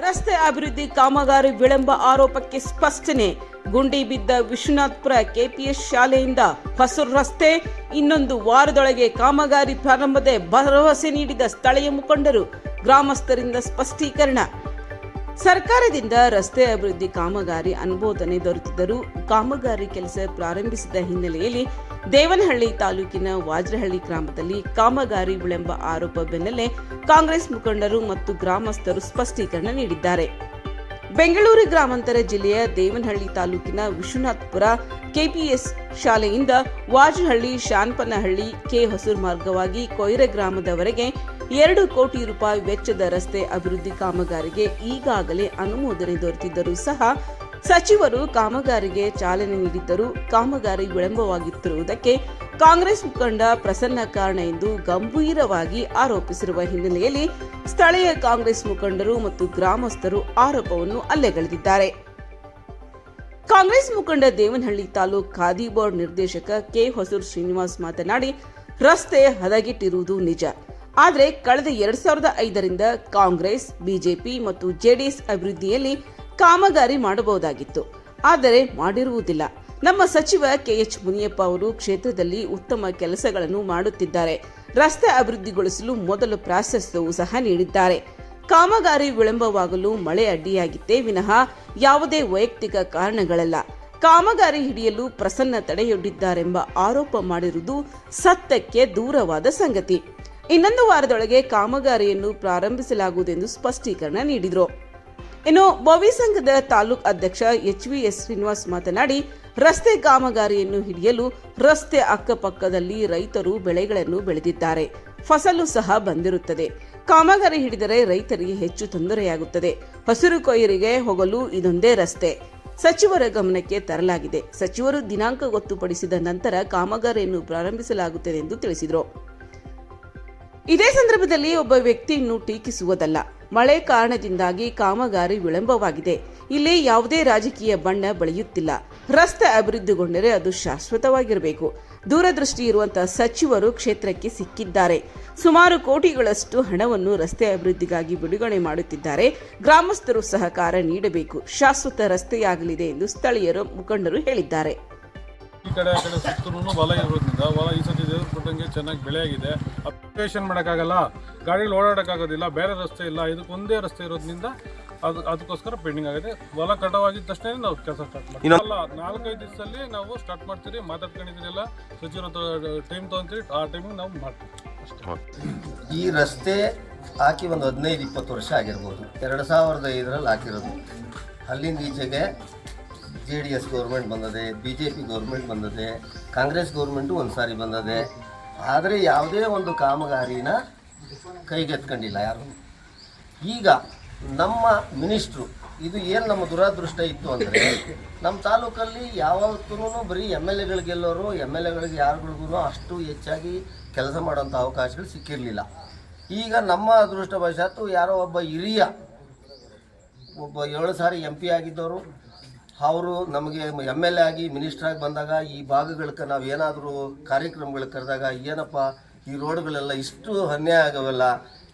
ರಸ್ತೆ ಅಭಿವೃದ್ಧಿ ಕಾಮಗಾರಿ ವಿಳಂಬ ಆರೋಪಕ್ಕೆ ಸ್ಪಷ್ಟನೆ. ಗುಂಡಿ ಬಿದ್ದ ವಿಶ್ವನಾಥ್ಪುರ ಕೆಪಿಎಸ್ ಶಾಲೆಯಿಂದ ಹಸಿರು ರಸ್ತೆ, ಇನ್ನೊಂದು ವಾರದೊಳಗೆ ಕಾಮಗಾರಿ ಪ್ರಾರಂಭದ ಭರವಸೆ ನೀಡಿದ ಸ್ಥಳೀಯ ಮುಖಂಡರು. ಗ್ರಾಮಸ್ಥರಿಂದ ಸ್ಪಷ್ಟೀಕರಣ. ಸರ್ಕಾರದಿಂದ ರಸ್ತೆ ಅಭಿವೃದ್ಧಿ ಕಾಮಗಾರಿ ಅನುಮೋದನೆ ದೊರೆತಿದ್ದರೂ ಕಾಮಗಾರಿ ಕೆಲಸ ಪ್ರಾರಂಭಿಸಿದ ಹಿನ್ನೆಲೆಯಲ್ಲಿ ದೇವನಹಳ್ಳಿ ತಾಲೂಕಿನ ವಾಜ್ರಹಳ್ಳಿ ಗ್ರಾಮದಲ್ಲಿ ಕಾಮಗಾರಿ ವಿಳಂಬ ಆರೋಪ ಬೆನ್ನಲ್ಲೇ ಕಾಂಗ್ರೆಸ್ ಮುಖಂಡರು ಮತ್ತು ಗ್ರಾಮಸ್ಥರು ಸ್ಪಷ್ಟೀಕರಣ ನೀಡಿದ್ದಾರೆ. ಬೆಂಗಳೂರು ಗ್ರಾಮಾಂತರ ಜಿಲ್ಲೆಯ ದೇವನಹಳ್ಳಿ ತಾಲೂಕಿನ ವಿಶ್ವನಾಥ್ಪುರ ಕೆಪಿಎಸ್ ಶಾಲೆಯಿಂದ ವಾಜ್ರಹಳ್ಳಿ ಶಾನ್ಪನಹಳ್ಳಿ ಕೆ ಹೊಸೂರು ಮಾರ್ಗವಾಗಿ ಕೊಯ್ರೆ ಗ್ರಾಮದವರೆಗೆ ಎರಡು ಕೋಟಿ ರೂಪಾಯಿ ವೆಚ್ಚದ ರಸ್ತೆ ಅಭಿವೃದ್ಧಿ ಕಾಮಗಾರಿಗೆ ಈಗಾಗಲೇ ಅನುಮೋದನೆ ದೊರೆತಿದ್ದರೂ ಸಹ ಸಚಿವರು ಕಾಮಗಾರಿಗೆ ಚಾಲನೆ ನೀಡಿದ್ದರೂ ಕಾಮಗಾರಿ ವಿಳಂಬವಾಗಿತ್ತಿರುವುದಕ್ಕೆ ಕಾಂಗ್ರೆಸ್ ಮುಖಂಡ ಪ್ರಸನ್ನ ಕಾರಣ ಎಂದು ಗಂಭೀರವಾಗಿ ಆರೋಪಿಸಿರುವ ಹಿನ್ನೆಲೆಯಲ್ಲಿ ಸ್ಥಳೀಯ ಕಾಂಗ್ರೆಸ್ ಮುಖಂಡರು ಮತ್ತು ಗ್ರಾಮಸ್ಥರು ಆರೋಪವನ್ನು ಅಲ್ಲೆಗಳೆದಿದ್ದಾರೆ. ಕಾಂಗ್ರೆಸ್ ಮುಖಂಡ ದೇವನಹಳ್ಳಿ ತಾಲೂಕ್ ಖಾದಿ ಬೋರ್ಡ್ ನಿರ್ದೇಶಕ ಕೆ ಹೊಸೂರು ಶ್ರೀನಿವಾಸ್ ಮಾತನಾಡಿ, ರಸ್ತೆ ಹದಗೆಟ್ಟಿರುವುದು ನಿಜ. ಆದರೆ ಕಳೆದ ಎರಡ್ ಸಾವಿರದ ಐದರಿಂದ ಕಾಂಗ್ರೆಸ್, ಬಿಜೆಪಿ ಮತ್ತು ಜೆಡಿಎಸ್ ಅಭಿವೃದ್ಧಿಯಲ್ಲಿ ಕಾಮಗಾರಿ ಮಾಡಬಹುದಾಗಿತ್ತು. ಆದರೆ ಮಾಡಿರುವುದಿಲ್ಲ. ನಮ್ಮ ಸಚಿವ ಕೆಎಚ್ ಮುನಿಯಪ್ಪ ಅವರು ಕ್ಷೇತ್ರದಲ್ಲಿ ಉತ್ತಮ ಕೆಲಸಗಳನ್ನು ಮಾಡುತ್ತಿದ್ದಾರೆ. ರಸ್ತೆ ಅಭಿವೃದ್ಧಿಗೊಳಿಸಲು ಮೊದಲು ಪ್ರಾಶಸ್ತ್ಯವೂ ಸಹ ನೀಡಿದ್ದಾರೆ. ಕಾಮಗಾರಿ ವಿಳಂಬವಾಗಲು ಮಳೆ ಅಡ್ಡಿಯಾಗಿತ್ತೇ ವಿನಃ ಯಾವುದೇ ವೈಯಕ್ತಿಕ ಕಾರಣಗಳಲ್ಲ. ಕಾಮಗಾರಿ ಹಿಡಿಯಲು ಪ್ರಸನ್ನ ತಡೆಯೊಡ್ಡಿದ್ದಾರೆಂಬ ಆರೋಪ ಮಾಡಿರುವುದು ಸತ್ಯಕ್ಕೆ ದೂರವಾದ ಸಂಗತಿ. ಇನ್ನೊಂದು ವಾರದೊಳಗೆ ಕಾಮಗಾರಿಯನ್ನು ಪ್ರಾರಂಭಿಸಲಾಗುವುದೆಂದು ಸ್ಪಷ್ಟೀಕರಣ ನೀಡಿದರು. ಇನ್ನು ಬವಿ ಸಂಘದ ತಾಲೂಕ್ ಅಧ್ಯಕ್ಷ ಎಚ್ ವಿ ಎಸ್ ಶ್ರೀನಿವಾಸ್ ಮಾತನಾಡಿ, ರಸ್ತೆ ಕಾಮಗಾರಿಯನ್ನು ಹಿಡಿಯಲು ರಸ್ತೆ ಅಕ್ಕಪಕ್ಕದಲ್ಲಿ ರೈತರು ಬೆಳೆಗಳನ್ನು ಬೆಳೆದಿದ್ದಾರೆ. ಫಸಲು ಸಹ ಬಂದಿರುತ್ತದೆ. ಕಾಮಗಾರಿ ಹಿಡಿದರೆ ರೈತರಿಗೆ ಹೆಚ್ಚು ತೊಂದರೆಯಾಗುತ್ತದೆ. ಹಸಿರು ಕೊಯ್ಯರಿಗೆ ಹೋಗಲು ಇದೊಂದೇ ರಸ್ತೆ. ಸಚಿವರ ಗಮನಕ್ಕೆ ತರಲಾಗಿದೆ. ಸಚಿವರು ದಿನಾಂಕ ಗೊತ್ತುಪಡಿಸಿದ ನಂತರ ಕಾಮಗಾರಿಯನ್ನು ಪ್ರಾರಂಭಿಸಲಾಗುತ್ತದೆ ಎಂದು ತಿಳಿಸಿದರು. ಇದೇ ಸಂದರ್ಭದಲ್ಲಿ ಒಬ್ಬ ವ್ಯಕ್ತಿಯನ್ನು ಟೀಕಿಸುವುದಲ್ಲ. ಮಳೆ ಕಾರಣದಿಂದಾಗಿ ಕಾಮಗಾರಿ ವಿಳಂಬವಾಗಿದೆ. ಇಲ್ಲಿ ಯಾವುದೇ ರಾಜಕೀಯ ಬಣ್ಣ ಬೆಳೆಯುತ್ತಿಲ್ಲ. ರಸ್ತೆ ಅಭಿವೃದ್ಧಿಗೊಂಡರೆ ಅದು ಶಾಶ್ವತವಾಗಿರಬೇಕು. ದೂರದೃಷ್ಟಿ ಇರುವಂತಹ ಸಚಿವರು ಕ್ಷೇತ್ರಕ್ಕೆ ಸಿಕ್ಕಿದ್ದಾರೆ. ಸುಮಾರು ಕೋಟಿಗಳಷ್ಟು ಹಣವನ್ನು ರಸ್ತೆ ಅಭಿವೃದ್ಧಿಗಾಗಿ ಬಿಡುಗಡೆ ಮಾಡುತ್ತಿದ್ದಾರೆ. ಗ್ರಾಮಸ್ಥರು ಸಹಕಾರ ನೀಡಬೇಕು. ಶಾಶ್ವತ ರಸ್ತೆಯಾಗಲಿದೆ ಎಂದು ಸ್ಥಳೀಯರು ಮುಖಂಡರು ಹೇಳಿದ್ದಾರೆ. ಕಡೆ ಆ ಕಡೆ ಸುತ್ತಲೂ ಹೊಲ ಇರೋದ್ರಿಂದ ಹೊಲ ಈ ಸತಿ ದೇವ್ರ ಕೊಟ್ಟಂಗೆ ಚೆನ್ನಾಗಿ ಬೆಳೆ ಆಗಿದೆ ಅಪ್ಲಿಕೇಶನ್ ಮಾಡೋಕ್ಕಾಗಲ್ಲ ಗಾಡಿಗಳು ಓಡಾಡೋಕ್ಕಾಗೋದಿಲ್ಲ ಬೇರೆ ರಸ್ತೆ ಇಲ್ಲ ಇದಕ್ಕೊಂದೇ ರಸ್ತೆ ಇರೋದ್ರಿಂದ ಅದು ಅದಕ್ಕೋಸ್ಕರ ಪೆಂಡಿಂಗ್ ಆಗಿದೆ. ಹೊಲ ಕಟಾವಾಗಿದ ತಕ್ಷಣ ನಾವು ಕೆಲಸ ಸ್ಟಾರ್ಟ್ ಮಾಡ್ತೀವಿ. ಅಲ್ಲ ನಾಲ್ಕೈದು ದಿವಸದಲ್ಲಿ ನಾವು ಸ್ಟಾರ್ಟ್ ಮಾಡ್ತೀರಿ ಮಾತಾಡ್ಕೊಂಡಿದ್ದೀರಲ್ಲ ಸಚಿವರ ಟೈಮ್ ತೊಗೊಂತೀವಿ ಆ ಟೈಮಿಗೆ ನಾವು ಮಾಡ್ತೀವಿ. ಅಷ್ಟೇ. ಈ ರಸ್ತೆ ಹಾಕಿ ಒಂದು ಹದಿನೈದು ಇಪ್ಪತ್ತು ವರ್ಷ ಆಗಿರ್ಬೋದು. ಎರಡು ಸಾವಿರದ ಐದರಲ್ಲಿ ಹಾಕಿರೋದು. ಅಲ್ಲಿಂದ ಈಚೆಗೆ ಜೆ ಡಿ ಎಸ್ ಗೌರ್ಮೆಂಟ್ ಬಂದದೆ ಬಿ ಜೆ ಪಿ ಗೌರ್ಮೆಂಟ್ ಬಂದದೆ ಕಾಂಗ್ರೆಸ್ ಗೌರ್ಮೆಂಟು ಒಂದು ಸಾರಿ ಬಂದದೆ. ಆದರೆ ಯಾವುದೇ ಒಂದು ಕಾಮಗಾರಿನ ಕೈಗೆತ್ಕೊಂಡಿಲ್ಲ ಯಾರು. ಈಗ ನಮ್ಮ ಮಿನಿಸ್ಟ್ರು, ಇದು ಏನು ನಮ್ಮ ದುರಾದೃಷ್ಟ ಇತ್ತು ಅಂದರೆ, ನಮ್ಮ ತಾಲೂಕಲ್ಲಿ ಯಾವತ್ತೂ ಬರೀ ಎಂ ಎಲ್ ಎಗಳು ಗೆಲ್ಲೋರು, ಎಂ ಎಲ್ ಎಗಳಿಗೆ ಯಾರುಗಳಿಗೂ ಅಷ್ಟು ಹೆಚ್ಚಾಗಿ ಕೆಲಸ ಮಾಡೋಂಥ ಅವಕಾಶಗಳು ಸಿಕ್ಕಿರಲಿಲ್ಲ. ಈಗ ನಮ್ಮ ಅದೃಷ್ಟವಶಾತ್ತು ಯಾರೋ ಒಬ್ಬ ಹಿರಿಯ, ಒಬ್ಬ ಏಳು ಸಾರಿ ಎಂ ಪಿ ಆಗಿದ್ದವರು ಅವರು ನಮಗೆ ಎಂ ಎಲ್ ಎ ಆಗಿ ಮಿನಿಸ್ಟರ್ ಆಗಿ ಬಂದಾಗ ಈ ಭಾಗಗಳಕ್ಕೆ ನಾವು ಏನಾದರೂ ಕಾರ್ಯಕ್ರಮಗಳು ಕರೆದಾಗ ಏನಪ್ಪ ಈ ರೋಡ್ಗಳೆಲ್ಲ ಇಷ್ಟು ಅನ್ಯಾಯ ಆಗವಲ್ಲ,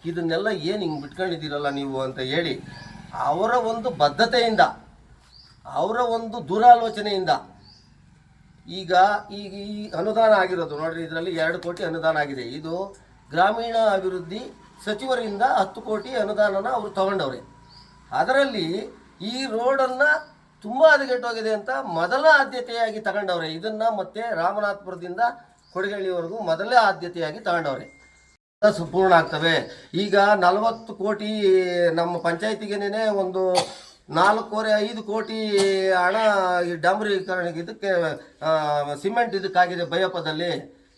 ಇದನ್ನೆಲ್ಲ ಏನು ಹಿಂಗೆ ಬಿಟ್ಕೊಂಡಿದ್ದೀರಲ್ಲ ನೀವು ಅಂತ ಹೇಳಿ ಅವರ ಒಂದು ಬದ್ಧತೆಯಿಂದ, ಅವರ ಒಂದು ದುರಾಲೋಚನೆಯಿಂದ ಈಗ ಈಗ ಈ ಅನುದಾನ ಆಗಿರೋದು ನೋಡ್ರಿ, ಇದರಲ್ಲಿ ಎರಡು ಕೋಟಿ ಅನುದಾನ ಆಗಿದೆ. ಇದು ಗ್ರಾಮೀಣ ಅಭಿವೃದ್ಧಿ ಸಚಿವರಿಂದ ಹತ್ತು ಕೋಟಿ ಅನುದಾನನ ಅವರು ತಗೊಂಡವ್ರೆ. ಅದರಲ್ಲಿ ಈ ರೋಡನ್ನು ತುಂಬ ಹದಗೆಟ್ಟೋಗಿದೆ ಅಂತ ಮೊದಲ ಆದ್ಯತೆಯಾಗಿ ತಗೊಂಡವ್ರೆ. ಇದನ್ನು ಮತ್ತೆ ರಾಮನಾಥಪುರದಿಂದ ಕೊಡಗಳ್ಳಿವರೆಗೂ ಮೊದಲೇ ಆದ್ಯತೆಯಾಗಿ ತಗೊಂಡವ್ರೆ. ಸಂಪೂರ್ಣ ಆಗ್ತವೆ. ಈಗ ನಲವತ್ತು ಕೋಟಿ ನಮ್ಮ ಪಂಚಾಯತಿಗೇನೆ ಒಂದು ನಾಲ್ಕೂವರೆ ಐದು ಕೋಟಿ ಹಣ ಈ ಡಾಂಬರೀಕರಣ ಇದಕ್ಕೆ ಸಿಮೆಂಟ್ ಇದಕ್ಕಾಗಿದೆ ಬೈಯಪ್ಪದಲ್ಲಿ.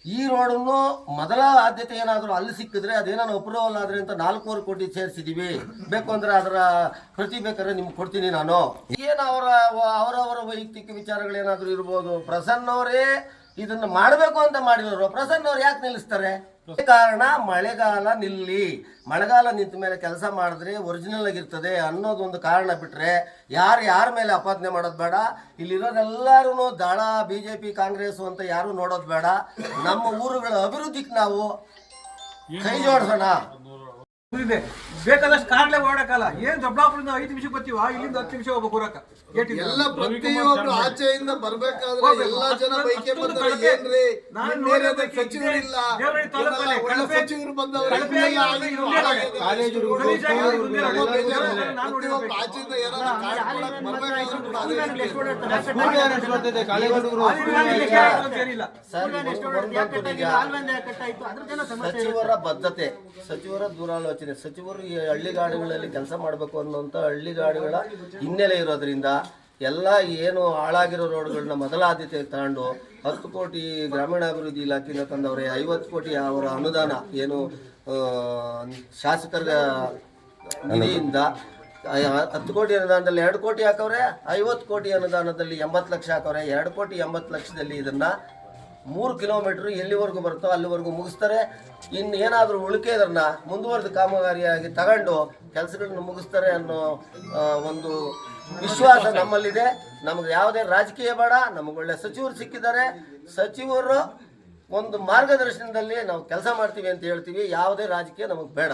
ಈ ರೋಡನ್ನು ಮೊದಲ ಆದ್ಯತೆ ಏನಾದರೂ ಅಲ್ಲಿ ಸಿಕ್ಕಿದ್ರೆ ಅದೇನೋ ಅಪ್ರೂವಲ್ ಆದ್ರೆ ಅಂತ ನಾಲ್ಕೂವರೆ ಕೋಟಿ ಸೇರಿಸಿದೀವಿ. ಬೇಕು ಅಂದ್ರೆ ಅದರ ಪ್ರತಿ ಬೇಕಾದ್ರೆ ನಿಮ್ಗೆ ಕೊಡ್ತೀನಿ ನಾನು. ಏನು ಅವರ ಅವರವರ ವೈಯಕ್ತಿಕ ವಿಚಾರಗಳೇನಾದರೂ ಇರ್ಬೋದು? ಪ್ರಸನ್ನ ಅವರೇ ಇದನ್ನ ಮಾಡಬೇಕು ಅಂತ ಮಾಡಿರೋರು ಪ್ರಸನ್ನ ಅವ್ರು ಯಾಕೆ ನಿಲ್ಲಿಸ್ತಾರೆ? ಕಾರಣ ಮಳೆಗಾಲ ನಿಲ್ಲಿ. ಮಳೆಗಾಲ ನಿಂತ ಮೇಲೆ ಕೆಲಸ ಮಾಡಿದ್ರೆ ಒರಿಜಿನಲ್ ಆಗಿರ್ತದೆ ಅನ್ನೋದೊಂದು ಕಾರಣ ಬಿಟ್ರೆ ಯಾರು ಯಾರ ಮೇಲೆ ಅಪಾದನೆ ಮಾಡೋದು ಬೇಡ. ಇಲ್ಲಿರೋರೆಲ್ಲರೂ ದಳ ಬಿ ಜೆ ಪಿ ಕಾಂಗ್ರೆಸ್ ಅಂತ ಯಾರು ನೋಡೋದು ಬೇಡ. ನಮ್ಮ ಊರುಗಳ ಅಭಿವೃದ್ಧಿಗೆ ನಾವು ಕೈ ಜೋಡಿಸೋಣ. ಇದೆ. ಬೇಕಾದಷ್ಟು ಕಾರ್ಲೆ ಓಡಕ್ಕಲ್ಲ ಏನ್ ದೊಡ್ಡಾಪುರದಿಂದ ಐದು ನಿಮಿಷ ಬರ್ತೀವ ಇಲ್ಲಿಂದ ಹತ್ತು ನಿಮಿಷ ಹೋಗಬೇಕು ಹೊರಕ? ಎಲ್ಲ ಪ್ರತಿಯೊಬ್ರು ಆಚೆಯಿಂದ ಬರ್ಬೇಕಾದ್ರೆ ಎಲ್ಲಾ ಜನ ಬೈಕೆ. ಏನ್ರಿ? ನಾನು ನೋಡಿದ ಒಳ್ಳೆ ಬಂದವ್ರೆ. ಆಚೆಯಿಂದ ಏನಾದ್ರು ಸಚಿವರ ಬದ್ಧತೆ ಸಚಿವರ ದೂರಾಲೋಚನೆ ಸಚಿವರು ಈ ಹಳ್ಳಿಗಾಡುಗಳಲ್ಲಿ ಕೆಲಸ ಮಾಡಬೇಕು ಅನ್ನುವಂಥ ಹಳ್ಳಿಗಾಡುಗಳ ಹಿನ್ನೆಲೆ ಇರೋದ್ರಿಂದ ಎಲ್ಲ ಏನು ಹಾಳಾಗಿರೋ ರೋಡ್ಗಳನ್ನ ಮೊದಲ ಆದ್ಯತೆ ತಗೊಂಡು ಹತ್ತು ಕೋಟಿ ಗ್ರಾಮೀಣಾಭಿವೃದ್ಧಿ ಇಲಾಖೆಯಿಂದ ತಂದವರೇ, ಐವತ್ತು ಕೋಟಿ ಅವರ ಅನುದಾನ ಏನು ಶಾಸಕರ ನಿಧಿಯಿಂದ ಹತ್ತು ಕೋಟಿ ಅನುದಾನದಲ್ಲಿ ಎರಡು ಕೋಟಿ ಹಾಕವ್ರೆ, ಐವತ್ತು ಕೋಟಿ ಅನುದಾನದಲ್ಲಿ ಎಂಬತ್ತು ಲಕ್ಷ ಹಾಕವ್ರೆ, ಎರಡು ಕೋಟಿ ಎಂಬತ್ತು ಲಕ್ಷದಲ್ಲಿ ಇದನ್ನ ಮೂರು ಕಿಲೋಮೀಟರ್ ಎಲ್ಲಿವರೆಗೂ ಬರುತ್ತೋ ಅಲ್ಲಿವರೆಗೂ ಮುಗಿಸ್ತಾರೆ. ಇನ್ನು ಏನಾದರೂ ಉಳಿಕೆ ಇದ್ರನ್ನ ಮುಂದುವರೆದ ಕಾಮಗಾರಿಯಾಗಿ ತಗೊಂಡು ಕೆಲಸಗಳನ್ನು ಮುಗಿಸ್ತಾರೆ ಅನ್ನೋ ಒಂದು ವಿಶ್ವಾಸ ನಮ್ಮಲ್ಲಿದೆ. ನಮಗೆ ಯಾವುದೇ ರಾಜಕೀಯ ಬೇಡ, ನಮಗೆ ಒಳ್ಳೆ ಸಚಿವರು ಸಿಕ್ಕಿದ್ದಾರೆ. ಸಚಿವರು ಒಂದು ಮಾರ್ಗದರ್ಶನದಲ್ಲಿ ನಾವು ಕೆಲಸ ಮಾಡ್ತೀವಿ ಅಂತ ಹೇಳ್ತೀವಿ. ಯಾವುದೇ ರಾಜಕೀಯ ನಮಗೆ ಬೇಡ.